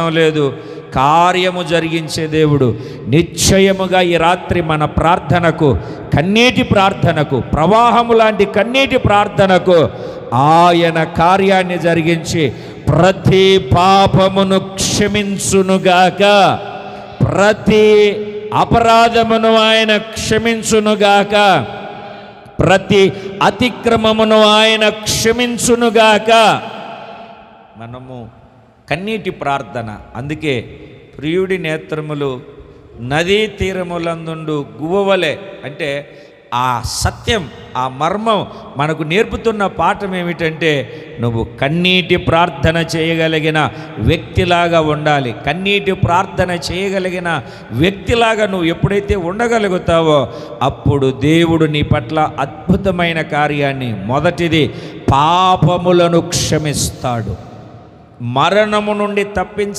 లేదు. కార్యము జరిగించే దేవుడు. నిశ్చయముగా ఈ రాత్రి మన ప్రార్థనకు కన్నీటి ప్రార్థనకు ప్రవాహము లాంటి కన్నీటి ప్రార్థనకు ఆయన కార్యాన్ని జరిగించి ప్రతి పాపమును క్షమించునుగాక. ప్రతి అపరాధమును ఆయన క్షమించునుగాక. ప్రతి అతిక్రమమును ఆయన క్షమించునుగాక. మనము కన్నీటి ప్రార్థన. అందుకే ప్రియుడి నేత్రములు నదీ తీరములందుండు గువ్వవలే. అంటే ఆ సత్యం ఆ మర్మం మనకు నేర్పుతున్న పాఠం ఏమిటంటే నువ్వు కన్నీటి ప్రార్థన చేయగలిగిన వ్యక్తిలాగా ఉండాలి. కన్నీటి ప్రార్థన చేయగలిగిన వ్యక్తిలాగా నువ్వు ఎప్పుడైతే ఉండగలుగుతావో అప్పుడు దేవుడు నీ పట్ల అద్భుతమైన కార్యాన్ని మొదటిది పాపములను క్షమిస్తాడు. మరణము నుండి తప్పించ